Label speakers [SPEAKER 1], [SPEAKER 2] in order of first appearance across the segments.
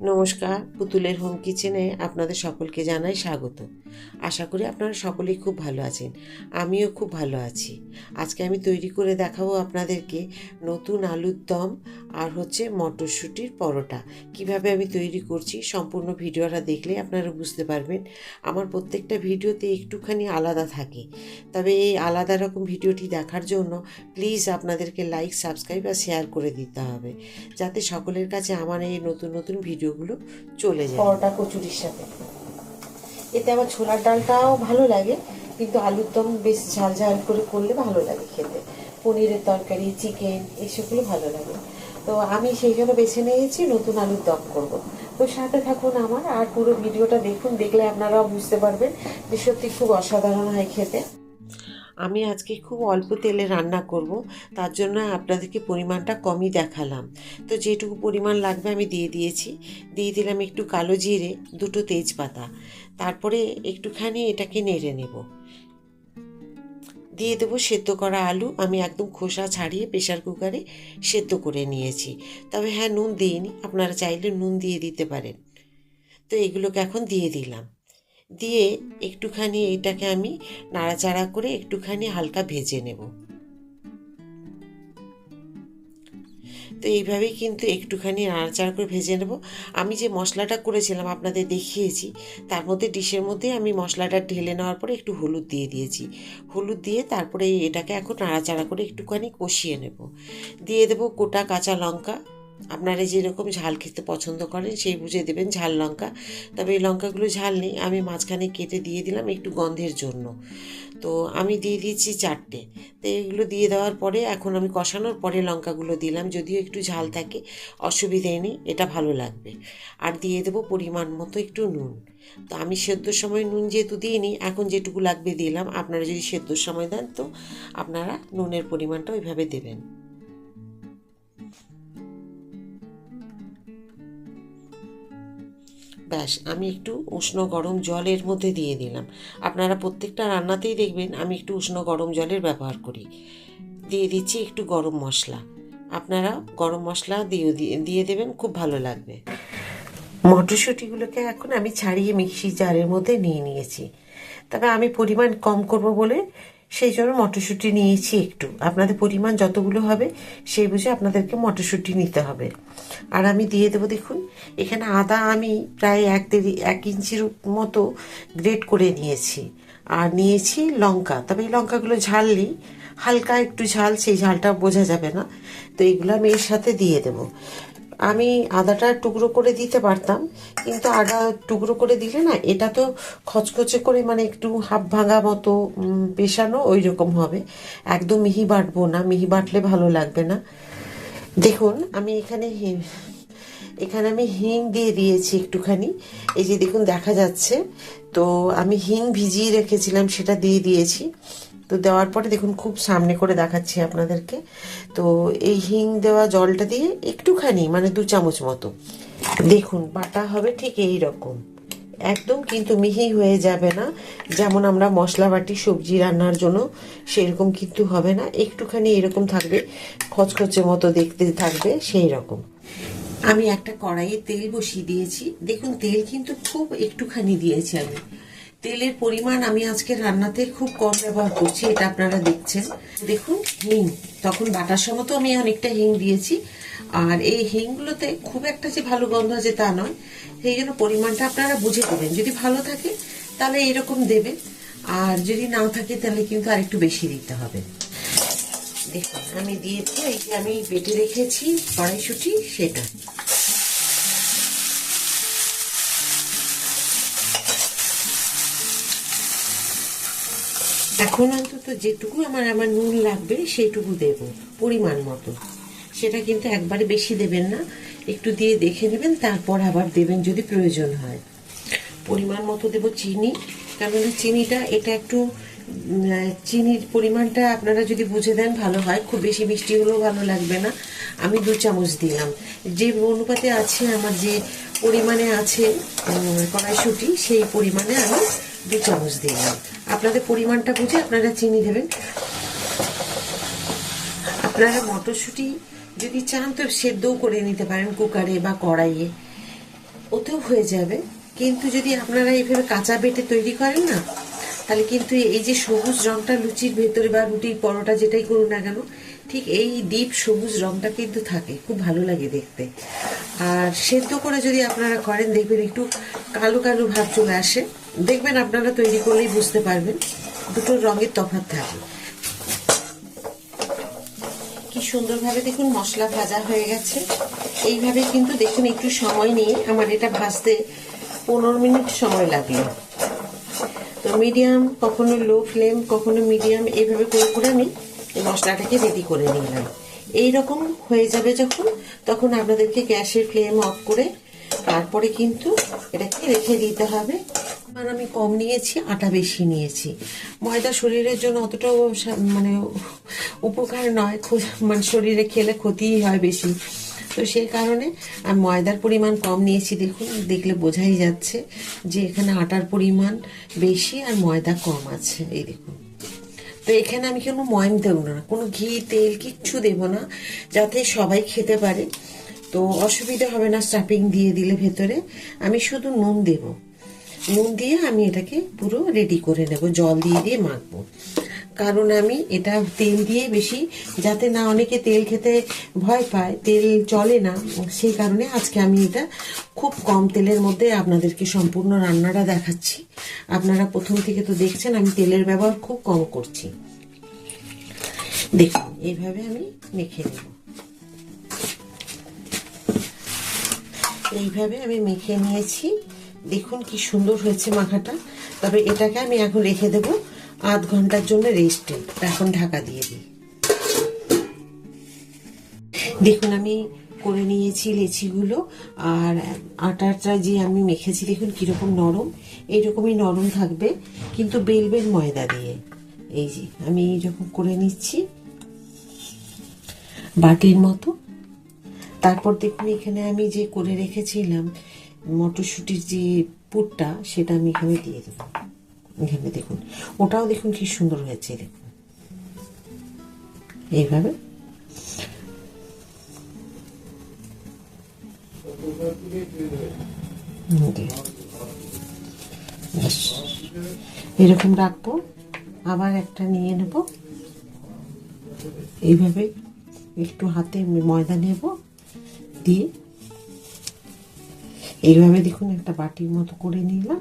[SPEAKER 1] নমস্কার, পুতুলের হোম কিচেনে আপনাদের সকলকে জানাই স্বাগত। আশা করি আপনারা সকলেই খুব ভালো আছেন। আমিও খুব ভালো আছি। আজকে আমি তৈরি করে দেখাবো আপনাদেরকে নতুন আলুর দম আর হচ্ছে মটরশুঁটির পরোটা। কীভাবে আমি তৈরি করছি সম্পূর্ণ ভিডিওটা দেখলে আপনারা বুঝতে পারবেন। আমার প্রত্যেকটা ভিডিওতে একটুখানি আলাদা থাকে। তবে এই আলাদা রকম ভিডিওটি দেখার জন্য প্লিজ আপনাদেরকে লাইক সাবস্ক্রাইব আর শেয়ার করে দিতে হবে। যাতে সকলের কাছে আমার এই নতুন নতুন ভিডিওগুলো চলে যায়। পরোটা কচুরির সাথে। এতে আমার ছোলার ডালটাও ভালো লাগে, কিন্তু আলুর দম বেশ ঝাল ঝাল করে করলে ভালো লাগে খেতে। পনিরের তরকারি, চিকেন, এসবগুলো ভালো লাগে। তো আমি সেই জন্য বেছে নিয়েছি, নতুন আলুর দম করব। তো সাথে থাকুন আমার, আর পুরো ভিডিওটা দেখুন, দেখলে আপনারাও বুঝতে পারবেন যে সত্যি খুব অসাধারণ হয় খেতে। আমি আজকে খুব অল্প তেলে রান্না করব, তার জন্য আপনাদেরকে পরিমাণটা কমই দেখালাম। তো যেটুকু পরিমাণ লাগবে আমি দিয়ে দিয়েছি। দিয়ে দিলাম একটু কালো জিরে, দুটো তেজপাতা। তারপরে একটুখানি এটাকে নেড়ে নেব। দিয়ে দেবো সেদ্ধ করা আলু। আমি একদম খোসা ছাড়িয়ে প্রেশার কুকারে সেদ্ধ করে নিয়েছি। তবে হ্যাঁ নুন দিইনি। আপনারা চাইলে নুন দিয়ে দিতে পারেন। তো এগুলোকে এখন দিয়ে দিলাম। দিয়ে একটুখানি এটাকে আমি নাড়াচাড়া করে একটুখানি হালকা ভেজে নেব। তো এইভাবেই কিন্তু একটুখানি নাড়াচাড়া করে ভেজে নেব। আমি যে মশলাটা করেছিলাম আপনাদের দেখিয়েছি, তার মধ্যে ডিশের মধ্যে আমি মশলাটা ঢেলে নেওয়ার পরে একটু হলুদ দিয়ে দিয়েছি। হলুদ দিয়ে তারপরে এটাকে এখন নাড়াচাড়া করে একটুখানি কষিয়ে নেব। দিয়ে দেবো গোটা কাঁচা লঙ্কা আপনারা যেরকম ঝাল খেতে পছন্দ করেন, সেই বুঝে দেবেন ঝাল লঙ্কা। তবে এই লঙ্কাগুলো ঝাল নেই, আমি মাঝখানে কেটে দিয়ে দিলাম একটু গন্ধের জন্য। তো আমি দিয়ে দিয়েছি চারটে। তো এগুলো দিয়ে দেওয়ার পরে, এখন আমি কষানোর পরে লঙ্কাগুলো দিলাম, যদিও একটু ঝাল থাকে, অসুবিধে নেই, এটা ভালো লাগবে। আর দিয়ে দেবো পরিমাণ মতো একটু নুন। তো আমি সেদ্ধর সময় নুন যেহেতু দিইনি, এখন যেটুকু লাগবে দিলাম। আপনারা যদি সেদ্ধর সময় দেন তো আপনারা নুনের পরিমাণটা ওইভাবে দেবেন। ব্যাস, আমি একটু উষ্ণ গরম জলের মধ্যে দিয়ে দিলাম। আপনারা প্রত্যেকটা রান্নাতেই দেখবেন আমি একটু উষ্ণ গরম জলের ব্যবহার করি। দিয়ে দিচ্ছি একটু গরম মশলা। আপনারা গরম মশলা দিয়ে দিয়ে দেবেন, খুব ভালো লাগবে। মটরশুঁটিগুলোকে এখন আমি ছাড়িয়ে মিক্সি জারের মধ্যে নিয়ে নিয়েছি। তবে আমি পরিমাণ কম করব বলে সেই জন্য মটরশুঁটি নিয়েছি একটু। আপনাদের পরিমাণ যতগুলো হবে, সেই বুঝে আপনাদেরকে মটরশুঁটি নিতে হবে। আর আমি দিয়ে দেবো দেখুন, এখানে আদা আমি প্রায় এক দেড়, এক ইঞ্চির মতো গ্রেট করে নিয়েছি। আর নিয়েছি লঙ্কা, তবে এই লঙ্কাগুলো ঝাল নেই হালকা একটু ঝাল, সেই ঝালটা বোঝা যাবে না। তো এগুলো আমি এর সাথে দিয়ে দেবো। আমি আদাটা টুকরো করে দিতে পারতাম, কিন্তু আদা টুকরো করে দিলে না, এটা তো খচখচে করে মানে একটু হাফ ভাঙা মতো পেশানো ওই রকম হবে। একদম মিহি বাটবো না, মিহি বাটলে ভালো লাগবে না। দেখুন, আমি এখানে এখানে আমি হিং দিয়ে দিয়েছি একটুখানি। এই যে দেখুন, দেখা যাচ্ছে। তো আমি হিং ভিজিয়ে রেখেছিলাম, সেটা দিয়ে দিয়েছি। তো দেওয়ার পরে দেখুন, খুব সামনে করে দেখাচ্ছি আপনাদেরকে। তো এই হিং দেওয়া জলটা দিয়ে একটুখানি মানে দু চামচ মতো। দেখুন, বাটা হবে ঠিক এই রকম। একদম কিন্তু মিহি হয়ে যাবে না। যেমন আমরা মশলা বাটি, সবজি রান্নার জন্য সেরকম কিন্তু হবে না। একটুখানি এরকম থাকবে, খচখচে মতো দেখতে থাকবে সেই রকম। আমি একটা কড়াইয়ে তেল বসিয়ে দিয়েছি। দেখুন, তেল কিন্তু খুব একটুখানি দিয়েছি আমি। তেলের পরিমাণ আমি আজকে রান্নাতে খুব কম ব্যবহার করছি, এটা আপনারা দেখছেন। দেখুন, হিং। তখন বাটার সময় তো আমি অনেকটা হিং দিয়েছি। আর এই হিংগুলোতে খুব একটা যে ভালো গন্ধ আছে তা নয়। সেই জন্য পরিমাণটা আপনারা বুঝে দেবেন যদি ভালো থাকে, তাহলে এরকম দেবে আর যদি না থাকে, তাহলে কিন্তু আর একটু বেশি দিতে হবে। দেখুন, আমি দিয়েছি, এই যে আমি বেটে রেখেছি কড়াইশুটি, সেটা। এখন অন্তত যেটুকু আমার আমার নুন লাগবে, সেইটুকু দেব, পরিমাণ মতো। সেটা কিন্তু একবারে বেশি দেবেন না, একটু দিয়ে দেখে নেবেন, তারপর আবার দেবেন যদি প্রয়োজন হয়। পরিমাণ মতো দেব চিনি কেননা চিনিটা, এটা একটু চিনির পরিমাণটা আপনারা যদি বুঝে দেন ভালো হয়, খুব বেশি মিষ্টি হলেও ভালো লাগবে না। আমি দু চামচ দিলাম। যে অনুপাতে আছে, আমার যে পরিমাণে আছে কড়াইশুটি, সেই পরিমাণে আমি দু চামচ দিলাম। আপনাদের পরিমাণটা বুঝে আপনারা চিনি দেবেন। আপনারা মটরশুঁটি যদি চান তো সেদ্ধও করে নিতে পারেন কুকারে বা কড়াইয়ে। ওতেও হয়ে যাবে। কিন্তু যদি আপনারা এইভাবে কাঁচা বেটে তৈরি করেন না, তাহলে কিন্তু এই যে সবুজ রংটা লুচির ভেতরে বা রুটির পরোটা যেটাই করুন না কেন, ঠিক এই ডিপ সবুজ রংটা কিন্তু থাকে, খুব ভালো লাগে দেখতে। আর সেদ্ধ করে যদি আপনারা করেন, দেখবেন একটু কালো কালো ভাব চলে আসে। দেখবেন আপনারা তৈরি করলেই বুঝতে পারবেন, দুটো রঙের তফাৎ থাকে। কি সুন্দরভাবে দেখুন মশলা ভাজা হয়ে গেছে। এইভাবে কিন্তু দেখুন একটু সময় নিয়ে আমার এটা ভাজতে পনেরো মিনিট সময় লাগল। তো মিডিয়াম কখনো লো ফ্লেম কখনো মিডিয়াম এইভাবে করে করে আমি এই মশলাটাকে রেডি করে নিলাম। এই রকম হয়ে যাবে যখন, তখন আপনাদেরকে গ্যাসের ফ্লেম অফ করে তারপরে কিন্তু এটাকে রেখে দিতে হবে। আর আমি কম নিয়েছি, আটা বেশি নিয়েছি। ময়দা শরীরের জন্য অতটাও মানে উপকার নয় মানে শরীরে খেলে ক্ষতিই হয় বেশি। তো সেই কারণে আমি ময়দার পরিমাণ কম নিয়েছি, দেখুন, দেখলে বোঝাই যাচ্ছে যে এখানে আটার পরিমাণ বেশি আর ময়দা কম আছে, এই দেখুন। তো এখানে আমি কোনো ময়ম দেবো না, কোনো ঘি, তেল কিচ্ছু দেব না, যাতে সবাই খেতে পারে। তো অসুবিধা হবে না, স্টাফিং দিয়ে দিলে ভেতরে। আমি শুধু নুন দেব। নুন দিয়ে আমি এটাকে পুরো রেডি করে নেব, জল দিয়ে দিয়ে মাখবো। কারণ আমি এটা তেল দিয়ে বেশি, যাতে না অনেকে তেল খেতে ভয় পায়, তেল চলে না। সেই কারণে আজকে আমি এটা খুব কম তেলের মধ্যে আপনাদেরকে সম্পূর্ণ রান্নাটা দেখাচ্ছি। আপনারা প্রথম থেকে তো দেখছেন, আমি তেলের ব্যবহার খুব কম করছি। দেখুন, এইভাবে আমি মেখে নেব। এইভাবে আমি মেখে নিয়েছি। দেখুন কি সুন্দর হয়েছে মাখাটা। তবে এটাকে আমি এখন রেখে দেব আধ ঘণ্টার জন্য রেস্টে এখন ঢাকা দিয়ে দিই। দেখুন আমি করে নিয়েছি লেচিগুলো, আর আটাটা যে আমি মেখেছি, দেখুন কীরকম নরম। এইরকমই নরম থাকবে, কিন্তু বেলবেন ময়দা দিয়ে। এই যে, আমি এইরকম করে নিচ্ছি। বাটির মতো। তারপর দেখুন এখানে আমি যে করে রেখেছিলাম মটরশুঁটির যে পুরটা, সেটা আমি এখানে দিয়ে দেবো। এখানে দেখুন, ওটাও দেখুন কি সুন্দর হয়েছে, দেখুন। এইভাবে। এরকম রাখব, আবার একটা নিয়ে নেব। এইভাবে একটু হাতে ময়দা নেব, দিয়ে এইভাবে দেখুন একটা বাটির মতো করে নিলাম।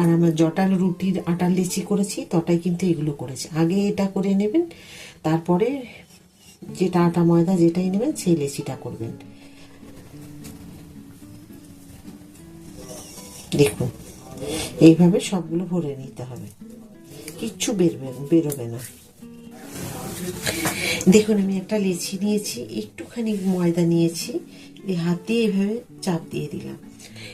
[SPEAKER 1] আর আমার জটাল রুটির আটার লিচি করেছি, তটাই কিন্তু এগুলো করেছি। আগে এটা করে নেবেন, তারপরে যেটা আটা ময়দা যেটাই নেবেন, সেই লেচিটা করবেন। দেখুন, এইভাবে সবগুলো ভরে নিতে হবে। কিচ্ছু বেরবে, বেরোবে না। দেখুন, আমি একটা লেচি নিয়েছি, একটুখানি ময়দা নিয়েছি, এই হাত দিয়ে এভাবে চাপ দিয়ে দিলাম।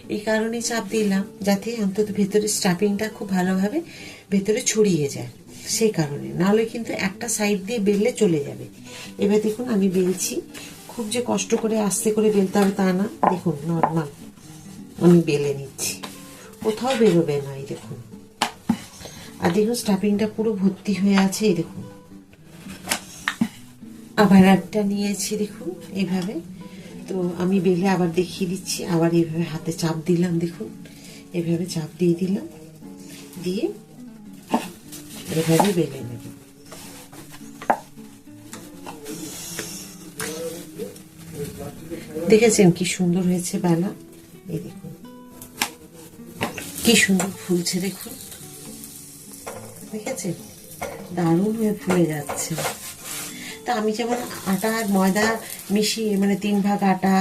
[SPEAKER 1] এই কারণে চাপ দিলাম যাতে অন্তত ভেতরে স্টাফিংটা খুব ভালোভাবে ভেতরে ছড়িয়ে যায়। সেই কারণে। নাহলে কিন্তু একটা সাইড দিয়ে বেললে চলে যাবে। এবার দেখুন, আমি বেলছি। খুব যে কষ্ট করে আস্তে করে বেলতে হবে তা না। দেখুন নর্মাল আমি বেলে নিচ্ছি। কোথাও বেরোবে না এই দেখুন। আর দেখুন, স্টাফিংটা পুরো ভর্তি হয়ে আছে এই দেখুন। আবার একটা নিয়েছি, দেখুন, এইভাবে। তো আমি বেলে আবার দেখিয়ে দিচ্ছি। আবার এইভাবে হাতে চাপ দিলাম, দেখুন। এভাবে চাপ দিয়ে দিলাম। দিয়ে এভাবে বেলে নেব। দেখেছেন কি সুন্দর হয়েছে বেলা? এই দেখুন। কি সুন্দর ফুলছে, দেখুন। দেখেছেন? দারুণ হয়ে ফুলে যাচ্ছে। তা আমি যেমন আটা আর ময়দা মিশিয়ে মানে তিন ভাগ আটা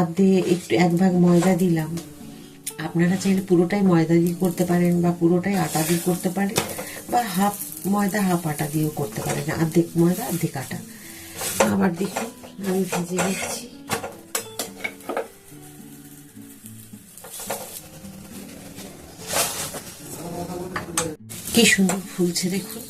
[SPEAKER 1] আধে একটু এক ভাগ ময়দা দিলাম। আপনারা চাইলে পুরোটাই ময়দা দিয়ে করতে পারেন বা পুরোটাই আটা দিয়ে করতে পারেন বা হাফ ময়দা, হাফ আটা দিয়েও করতে পারেন অর্ধেক ময়দা অর্ধেক আটা। আবার দেখুন, আমি ভেজে নিচ্ছি। কি সুন্দর ফুলছে দেখুন।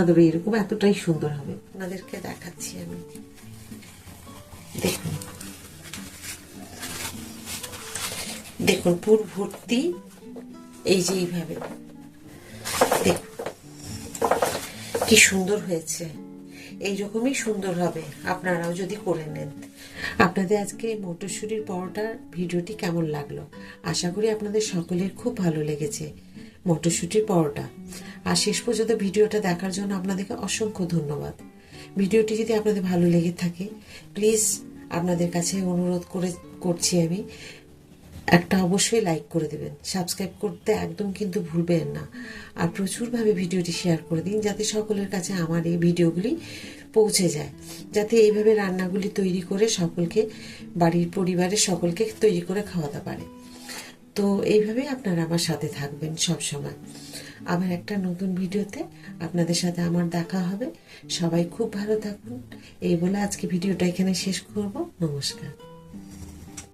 [SPEAKER 1] আপনাদের এরকম এতটাই সুন্দর হবে। আপনাদেরকে দেখাচ্ছি আমি। দেখুন। দেখুন, পুর ভর্তি। এই যে এইভাবে। দেখুন। কি সুন্দর হয়েছে। এইরকমই সুন্দর হবে। আপনারাও যদি করে নেন। আপনাদের আজকে এই মটরশুঁটির পরোটার ভিডিওটি কেমন লাগল? আশা করি আপনাদের সকলের খুব ভালো লেগেছে। মটরশুঁটির পরোটা। আর শেষ পর্যন্ত ভিডিওটা দেখার জন্য আপনাদেরকে অসংখ্য ধন্যবাদ। ভিডিওটি যদি আপনাদের ভালো লেগে থাকে প্লিজ আপনাদের কাছে অনুরোধ করে, করছি আমি, একটা অবশ্যই লাইক করে দেবেন। সাবস্ক্রাইব করতে একদম কিন্তু ভুলবেন না। আর প্রচুরভাবে ভিডিওটি শেয়ার করে দিন, যাতে সকলের কাছে আমার এই ভিডিওগুলি পৌঁছে যায়। যাতে এইভাবে রান্নাগুলি তৈরি করে সকলকে, বাড়ির পরিবারের সকলকে তৈরি করে খাওয়াতে পারে। তো এইভাবেই আপনারা আমার সাথে থাকবেন সব সময় আবার একটা নতুন ভিডিওতে আপনাদের সাথে আমার দেখা হবে। সবাই খুব ভালো থাকুন। এই বলে আজকে ভিডিওটা এখানে শেষ করব। নমস্কার।